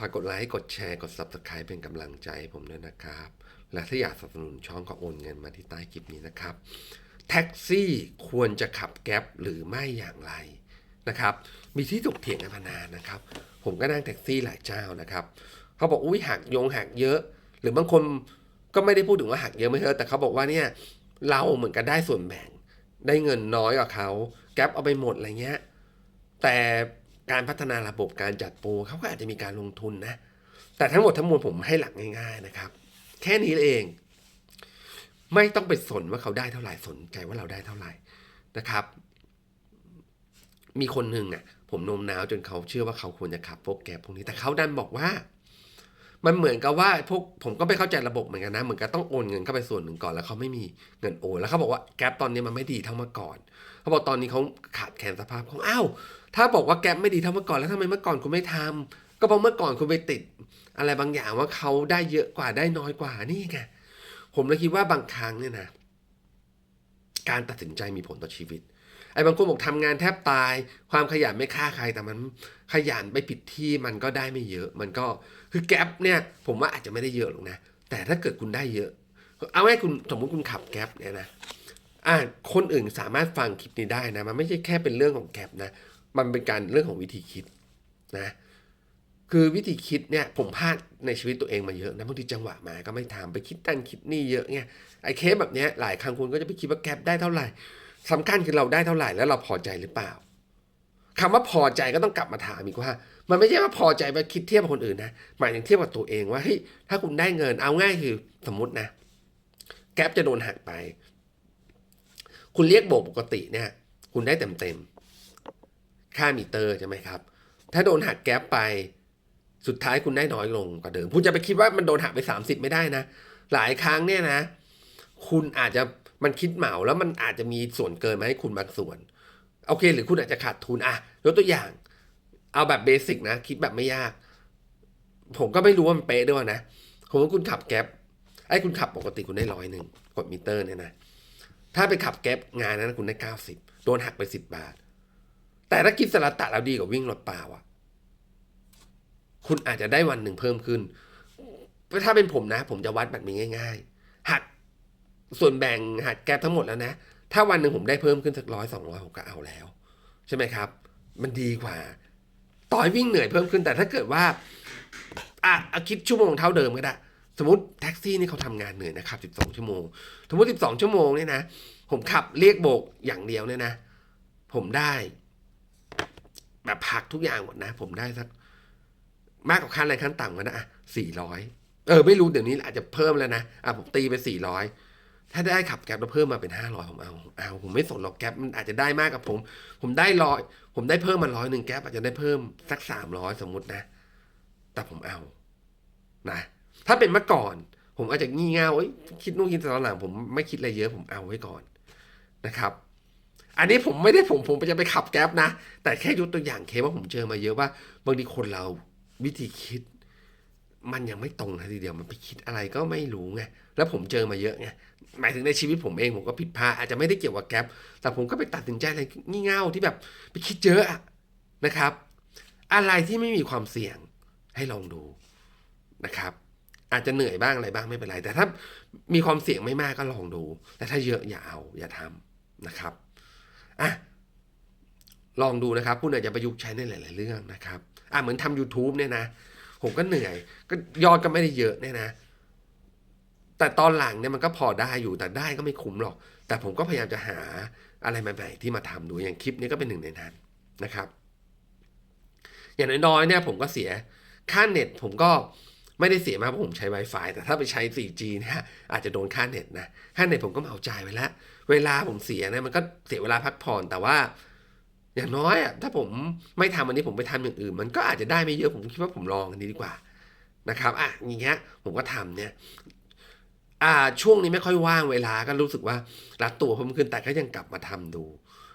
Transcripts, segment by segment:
ฝากกดไลค์ กดแชร์ กด Subscribe เป็นกำลังใจให้ผมด้วยนะครับ และถ้าอยากสนับสนุนช่องก็โอนเงินมาที่ใต้คลิปนี้นะครับ แท็กซี่ควรจะขับแก๊ปหรือไม่อย่างไรนะครับ มีที่ถกเถียงกันมานานนะครับ ผมก็นั่งแท็กซี่หลายเจ้านะครับ เขาบอกอุ้ยหักยงหักเยอะ หรือบางคนก็ไม่ได้พูดถึงว่าหักเยอะไม่เยอะแต่เขาบอกว่าเนี่ยเราเหมือนกันได้ส่วนแบ่ง ได้เงินน้อยกว่าเขา แก๊ปเอาไปหมดอะไรเงี้ย แต่ การพัฒนาระบบการจัดโปรเขาก็อาจจะมีการลงทุนนะ แต่ทั้งหมดทั้งมวลผมให้หลักง่าย ๆนะครับ แค่นี้เอง ไม่ต้องไปสนว่าเขาได้เท่าไหร่สนใจว่าเราได้เท่าไหร่นะครับ มีคนหนึ่งอะผมโน้มน้าวจนเขาเชื่อว่าเขาควรจะขับพวกแกพวกนี้แต่เขาดันบอกว่า มันเหมือนกับว่าพวกผมก็ไม่เข้าใจระบบเหมือนกันนะเหมือนกับต้องโอนเงินเข้าไปส่วนหนึ่งก่อนแล้วเขาไม่มีเงินโอนแล้วเขาบอกว่าแกร็บตอนนี้มันไม่ดีเท่าเมื่อก่อนเขาบอกตอนนี้เขาขาดแคลนสภาพของอ้าว ถ้าบอกว่าแกร็บไม่ดีเท่าเมื่อก่อนแล้วทำไมเมื่อก่อนคุณไม่ทำก็เพราะเมื่อก่อนคุณไปติด อะไรบางอย่างว่าเขาได้เยอะกว่าได้น้อยกว่านี่ไงผมเลยคิดว่าบางครั้งเนี่ยนะ การตัดสินใจมีผลต่อชีวิตไอ้บางคนบอกทำงานแทบตาย ความขยันไม่ฆ่าใครแต่มันขยันไปผิดที่มันก็ได้ไม่เยอะ มันก็คือแก๊ปเนี่ย ผมว่าอาจจะไม่ได้เยอะหรอกนะ แต่ถ้าเกิดคุณได้เยอะ เอาให้คุณสมมติคุณขับแก๊ปเนี่ยนะอ่าคนอื่นสามารถฟังคลิปนี้ได้นะ มันไม่ใช่แค่เป็นเรื่องของแก๊ปนะ มันเป็นการเรื่องของวิธีคิดนะ คือวิธีคิดเนี่ยผมพลาดในชีวิตตัวเองมาเยอะนะบางทีจังหวะมาก็ไม่ทำไปคิดตั้นคิดนี่เยอะไงไอ้เคสแบบเนี้ยหลายครั้งคุณก็จะไปคิดว่าแก๊ปได้เท่าไหร่สำคัญคือเราได้เท่าไหร่แล้วเราพอใจหรือเปล่าคำว่าพอใจก็ต้องกลับมาถามอีกว่า มันไม่ใช่ว่าพอใจไปคิดเทียบกับคนอื่นนะหมายถึงเทียบกับตัวเองว่าเฮ้ยถ้าคุณได้เงินเอาง่ายคือสมมตินะ แก๊ปจะโดนหักไป คุณเรียกโบกปกติเนี่ย คุณได้เต็มเต็ม ค่ามิเตอร์ใช่ไหมครับ ถ้าโดนหักแก๊ปไป สุดท้ายคุณได้น้อยลงกว่าเดิม คุณจะไปคิดว่ามันโดนหักไปสามสิบไม่ได้นะ หลายครั้งเนี่ยนะ คุณอาจจะมันคิดเหมาแล้วมันอาจจะมีส่วนเกินมาให้คุณบางส่วน โอเค หรือคุณอาจจะขาดทุนอะยกตัวอย่าง เอาแบบเบสิกนะ คิดแบบไม่ยาก ผมก็ไม่รู้ว่ามันเป๊ะด้วยนะผมว่าคุณขับแก๊ปไอ้คุณขับปกติคุณได้ร้อยหนึ่งกดมิเตอร์เนี่ยนะถ้าไปขับแก๊ปงานนั้นคุณได้เก้าสิบโดนหักไปสิบบาท แต่ถ้าคิดสลัดตะแล้วดีกว่าวิ่งรถเปล่าอะคุณอาจจะได้วันหนึ่งเพิ่มขึ้น ถ้าเป็นผมนะ ผมจะวัดแบบนี้ง่าย ๆ หักส่วนแบ่งหักแก๊ปทั้งหมดแล้วนะ ถ้าวันหนึ่งผมได้เพิ่มขึ้นสักร้อยสองร้อยผมก็เอาแล้ว ใช่ไหมครับ มันดีกว่า ต่อยวิ่งเหนื่อยเพิ่มขึ้นแต่ถ้าเกิดว่าอะอคิดชั่วโมงเท่าเดิมก็ได้ สมมติแท็กซี่นี่เขาทำงานเหนื่อยนะครับ 12 ชั่วโมง สมมติ 12 ชั่วโมงเนี่ยนะ ผมขับเรียกโบกอย่างเดียวเนี่ยนะ ผมได้ แบบพักทุกอย่างหมดนะ ผมได้สักมากกว่าขั้นอะไรขั้นต่ำกันนะอะสี่ร้อยเออ ไม่รู้เดี๋ยวนี้อาจจะเพิ่มแล้วนะอะผมตีไปสี่ร้อยถ้าได้ขับแก๊ปแล้วเพิ่มมาเป็นห้าร้อยผมเอาเอาผมไม่สนหรอกแก๊ปมันอาจจะได้มากกับผม ผมได้ร้อยผมได้เพิ่มมาร้อยหนึ่งแก๊ปอาจจะได้เพิ่มสักสามร้อยสมมตินะ แต่ผมเอา นะ ถ้าเป็นเมื่อก่อน ผมอาจจะงี่เง่าคิดนู่นคิดตอนหลังผมไม่คิดอะไรเยอะผมเอาไว้ก่อนนะครับ อันนี้ผมไม่ได้ผมผมจะไปขับแก๊ปนะ แต่แค่ยกตัวอย่างเคสว่าผมเจอมาเยอะว่าบางทีคนเราวิธีคิด มันยังไม่ตรงนะทีเดียวมันไปคิดอะไรก็ไม่รู้ไงแล้วผมเจอมาเยอะไงหมายถึงในชีวิตผมเองผมก็ผิดพลาดอาจจะไม่ได้เกี่ยวกับแก๊ปแต่ผมก็ไปตัดสินใจอะไรงี่เง่าที่แบบไปคิดเยอะอะนะครับ อะไรที่ไม่มีความเสี่ยงให้ลองดูนะครับอาจจะเหนื่อยบ้างอะไรบ้างไม่เป็นไร แต่ถ้ามีความเสี่ยงไม่มากก็ลองดู แต่ถ้าเยอะอย่าเอาอย่าทำนะครับ อะลองดูนะครับคุณอาจจะประยุกต์ใช้ในหลาย ๆ เรื่องนะครับอะเหมือนทำ YouTube เนี่ยนะ ผมก็เหนื่อย ก็ยอดก็ไม่ได้เยอะเนี่ยนะ แต่ตอนหลังเนี่ยมันก็พอได้อยู่แต่ได้ก็ไม่คุ้มหรอก แต่ผมก็พยายามจะหาอะไรใหม่ ๆ ที่มาทำดูอย่างคลิปนี้ก็เป็นหนึ่งในนั้นนะครับ อย่างน้อยๆเนี่ยผมก็เสียค่าเน็ตผมก็ไม่ได้เสียมากเพราะผมใช้ Wi-Fi แต่ถ้าไปใช้ 4G เนี่ยอาจจะโดนค่าเน็ตนะ ค่าเน็ตผมก็เอาใจไปแล้ว เวลาผมเสียเนี่ยมันก็เสียเวลาพักผ่อนแต่ว่า อย่างน้อยอะถ้าผมไม่ทำอันนี้ผมไปทำอย่างอื่น มันก็อาจจะได้ไม่เยอะผมคิดว่าผมลองอันนี้ดีกว่านะครับอะอย่างเงี้ยผมก็ทำเนี่ยอ่าช่วงนี้ไม่ค่อยว่างเวลาก็รู้สึกว่ารัดตัวเพิ่มขึ้นแต่ก็ยังกลับมาทำดู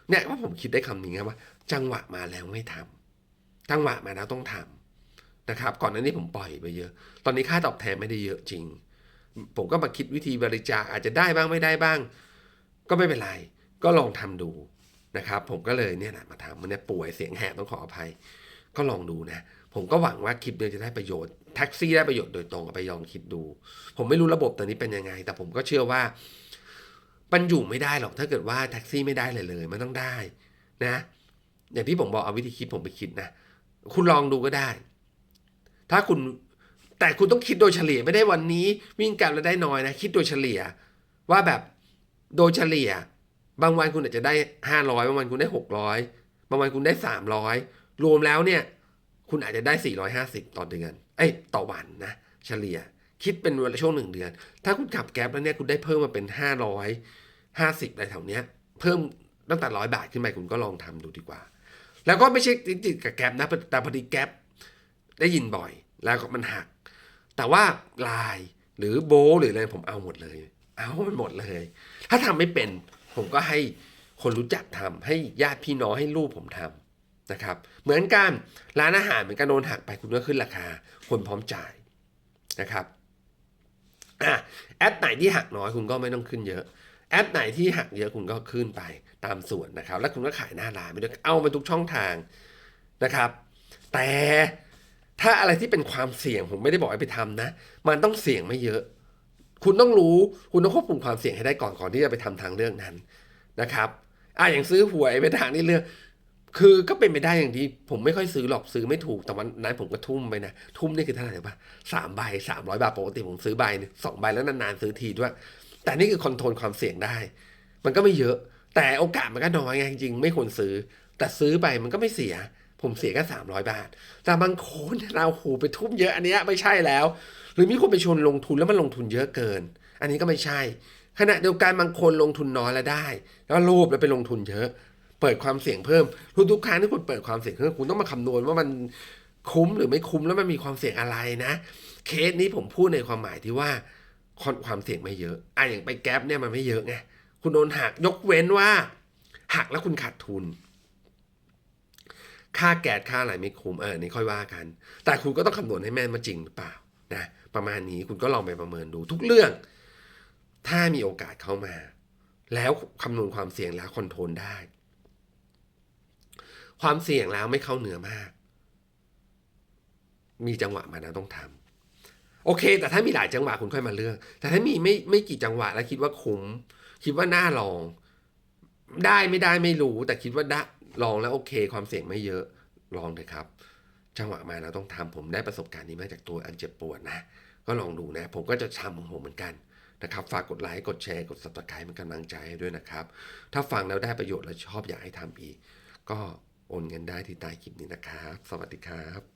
เนี่ยว่าผมคิดได้คำนี้ไงว่า จังหวะมาแล้วไม่ทำจังหวะมาแล้วต้องทำนะครับ ก่อนหน้านี้ผมปล่อยไปเยอะ ตอนนี้ค่าตอบแทนไม่ได้เยอะจริง ผมก็มาคิดวิธีบริจาคอาจจะได้บ้างไม่ได้บ้าง ก็ไม่เป็นไร ก็ลองทำดูนะครับ ผมก็เลยเนี่ยแหละมาทำมันเนี่ยป่วยเสียงแหบต้องขออภัย ก็ลองดูนะ ผมก็หวังว่าคลิปเนี้จะได้ประโยชน์แท็กซี่ได้ประโยชน์โดยตรงเอาไปลองคิดดู ผมไม่รู้ระบบตอนนี้เป็นยังไง แต่ผมก็เชื่อว่ามันอยู่ไม่ได้หรอกถ้าเกิดว่าแท็กซี่ไม่ได้เลยเลย มันต้องได้นะ อย่างที่ผมบอกเอาวิธีคิดผมไปคิดนะ คุณลองดูก็ได้ ถ้าคุณแต่คุณต้องคิดโดยเฉลี่ยไม่ได้วันนี้ วิ่งกลับแล้วได้น้อยนะ คิดโดยเฉลี่ย ว่าแบบ โดยเฉลี่ย บางวันคุณอาจจะได้ห้าร้อยบางวันคุณได้หกร้อยบางวันคุณได้สามร้อยรวมแล้วเนี่ย คุณอาจจะได้สี่ร้อยห้าสิบต่อเดือน เอ้ย ต่อวันนะ เฉลี่ย คิดเป็นเวลาช่วงหนึ่งเดือน ถ้าคุณขับแก๊ปแล้วเนี่ยคุณได้เพิ่มมาเป็นห้าร้อยห้าสิบอะไรแถวเนี้ย เพิ่มตั้งแต่ร้อยบาทขึ้นไปคุณก็ลองทำดูดีกว่า แล้วก็ไม่ใช่ติดกับแก๊ปนะ แต่พอดีแก๊ปได้ยินบ่อย แล้วก็มันหัก แต่ว่าลน์หรือโบหรืออะไรผมเอาหมดเลย เอามันหมดเลย ถ้าทำไม่เป็น ผมก็ให้คนรู้จักทำให้ญาติพี่น้องให้ลูกผมทำนะครับ เหมือนกันร้านอาหารเหมือนกันโดนหักไปคุณก็ขึ้นราคา คนพร้อมจ่ายนะครับอะแอปไหนที่หักน้อยคุณก็ไม่ต้องขึ้นเยอะ แอปไหนที่หักเยอะคุณก็ขึ้นไปตามส่วนนะครับ แล้วคุณก็ขายหน้าร้านไปด้วยเอามาทุกช่องทางนะครับ แต่ถ้าอะไรที่เป็นความเสี่ยงผมไม่ได้บอกให้ไปทำนะ มันต้องเสี่ยงไม่เยอะ คุณต้องรู้ คุณต้องควบคุมความเสี่ยงให้ได้ก่อนก่อนที่จะไปทำทางเรื่องนั้นนะครับอะอย่างซื้อหวยไปทางนี้เรื่อง คือก็เป็นไปได้อย่างที่ผมไม่ค่อยซื้อหรอกซื้อไม่ถูกแต่วันนั้นผมก็ทุ่มไปนะทุ่มนี่คือเท่าไหร่ปะสามใบสามร้อยบาทปกติผมซื้อใบหนึ่งสองใบแล้วนานๆซื้อทีด้วย แต่นี่คือคอนโทรลความเสี่ยงได้ มันก็ไม่เยอะ แต่โอกาสมันก็น้อยไงจริงๆไม่ควรซื้อ แต่ซื้อไปมันก็ไม่เสีย ผมเสียแค่สามร้อยบาท แต่บางคนเราโหไปทุ่มเยอะอันนี้ไม่ใช่แล้ว หรือมีคนไปชวนลงทุนแล้วมันลงทุนเยอะเกิน อันนี้ก็ไม่ใช่ ขณะเดียวกันบางคนลงทุนน้อยแล้วได้ แล้วโลภแล้วไปลงทุนเยอะ เปิดความเสี่ยงเพิ่มทุกทุกๆครั้งที่คุณเปิดความเสี่ยงเพิ่มคุณต้องมาคำนวณว่ามันคุ้มหรือไม่คุ้มแล้วมันมีความเสี่ยงอะไรนะ เคสนี้ผมพูดในความหมายที่ว่าความความเสี่ยงไม่เยอะอะอย่างไปแก๊ปเนี่ยมันไม่เยอะไงคุณโดนหักยกเว้นว่า หักแล้วคุณขาดทุน ค่าแก๊สค่าอะไรไม่คุ้มเออนี่ค่อยว่ากัน แต่คุณก็ต้องคำนวณให้แม่นว่าจริงหรือเปล่านะประมาณนี้คุณก็ลองไปประเมินดูทุกเรื่อง ถ้ามีโอกาสเข้ามา แล้วคำนวณความเสี่ยงแล้วคอนโทรลได้ ความเสี่ยงแล้วไม่เข้าเหนือมาก มีจังหวะมานะต้องทำโอเค แต่ถ้ามีหลายจังหวะคุณค่อยมาเลือก แต่ถ้ามีไม่ไม่กี่จังหวะแล้วคิดว่าคุ้มคิดว่าน่าลอง ได้ไม่ได้ไม่รู้ แต่คิดว่าได้ ลองแล้วโอเค ความเสี่ยงไม่เยอะลองเลยครับ จังหวะมาเราต้องทำผมได้ประสบการณ์นี้มาจากตัวอันเจ็บปวดนะ ก็ลองดูนะ ผมก็จะทำของผมเหมือนกันนะครับฝากกดไลค์กดแชร์กด subscribe เป็นกำลังใจให้ด้วยนะครับ ถ้าฟังแล้วได้ประโยชน์และชอบอยากให้ทำอีก ก็โอนเงินได้ที่ใต้คลิปนี้นะครับ สวัสดีครับ